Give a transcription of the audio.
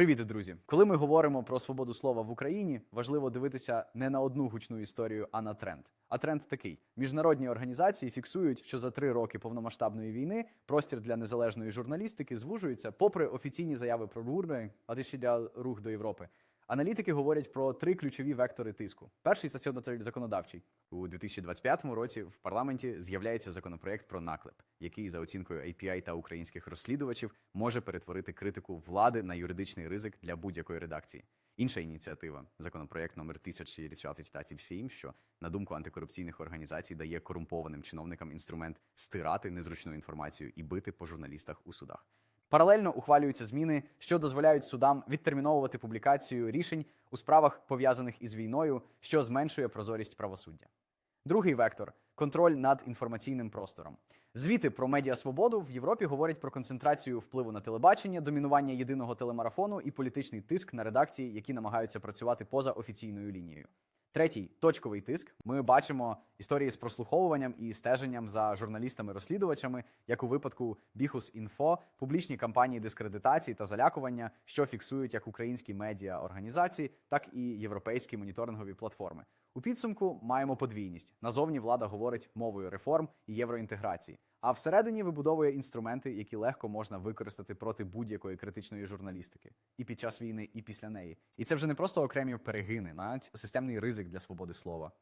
Привіт, друзі! Коли ми говоримо про свободу слова в Україні, важливо дивитися не на одну гучну історію, а на тренд. А тренд такий: міжнародні організації фіксують, що за три роки повномасштабної війни простір для незалежної журналістики звужується, попри офіційні заяви про рух до Європи. Аналітики говорять про три ключові вектори тиску. Перший це законодавчий. У 2025 році в парламенті з'являється законопроект про наклеп, який за оцінкою API та українських розслідувачів може перетворити критику влади на юридичний ризик для будь-якої редакції. Інша ініціатива законопроект номер 1047, що на думку антикорупційних організацій дає корумпованим чиновникам інструмент стирати незручну інформацію і бити по журналістах у судах. Паралельно ухвалюються зміни, що дозволяють судам відтерміновувати публікацію рішень у справах пов'язаних із війною, що зменшує прозорість правосуддя. Другий вектор контроль над інформаційним простором. Звіти про медіасвободу в Європі говорять про концентрацію впливу на телебачення, домінування єдиного телемарафону і політичний тиск на редакції, які намагаються працювати поза офіційною лінією. Третій точковий тиск. Ми бачимо історії з прослуховуванням і стеженням за журналістами-розслідувачами, як у випадку Біхус Інфо, публічні кампанії дискредитації та залякування, що фіксують як українські медіа організації, так і європейські моніторингові платформи. У підсумку маємо подвійність. Назовні влада говорить мовою реформ і євроінтеграції, а всередині вибудовує інструменти, які легко можна використати проти будь-якої критичної журналістики і під час війни, і після неї. І це вже не просто окремі перегини, навіть системний ризик для свободи слова.